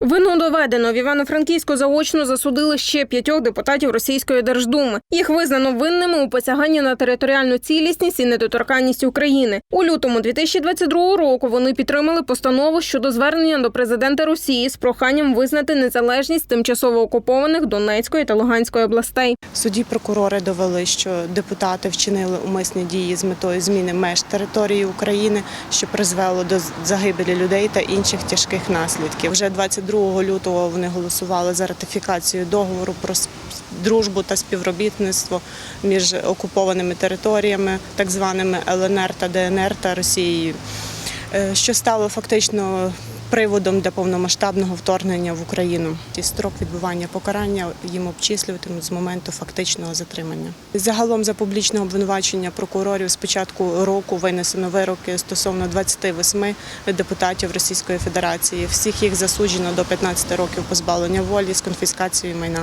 Вину доведено в Івано-Франківську заочно засудили ще п'ятьох депутатів Російської Держдуми. Їх визнано винними у посяганні на територіальну цілісність і недоторканність України. У лютому 2022 року вони підтримали постанову щодо звернення до президента Росії з проханням визнати незалежність тимчасово окупованих Донецької та Луганської областей. Суді прокурори довели, що депутати вчинили умисні дії з метою зміни меж території України, що призвело до загибелі людей та інших тяжких наслідків. Вже 22 лютого вони голосували за ратифікацію договору про дружбу та співробітництво між окупованими територіями, так званими ЛНР та ДНР та Росією, е, що стало фактично приводом для повномасштабного вторгнення в Україну. І строк відбування покарання їм обчислюватимуть з моменту фактичного затримання. Загалом за публічне обвинувачення прокурорів з початку року винесено вироки стосовно 28 депутатів Російської Федерації. Всіх їх засуджено до 15 років позбавлення волі з конфіскацією майна.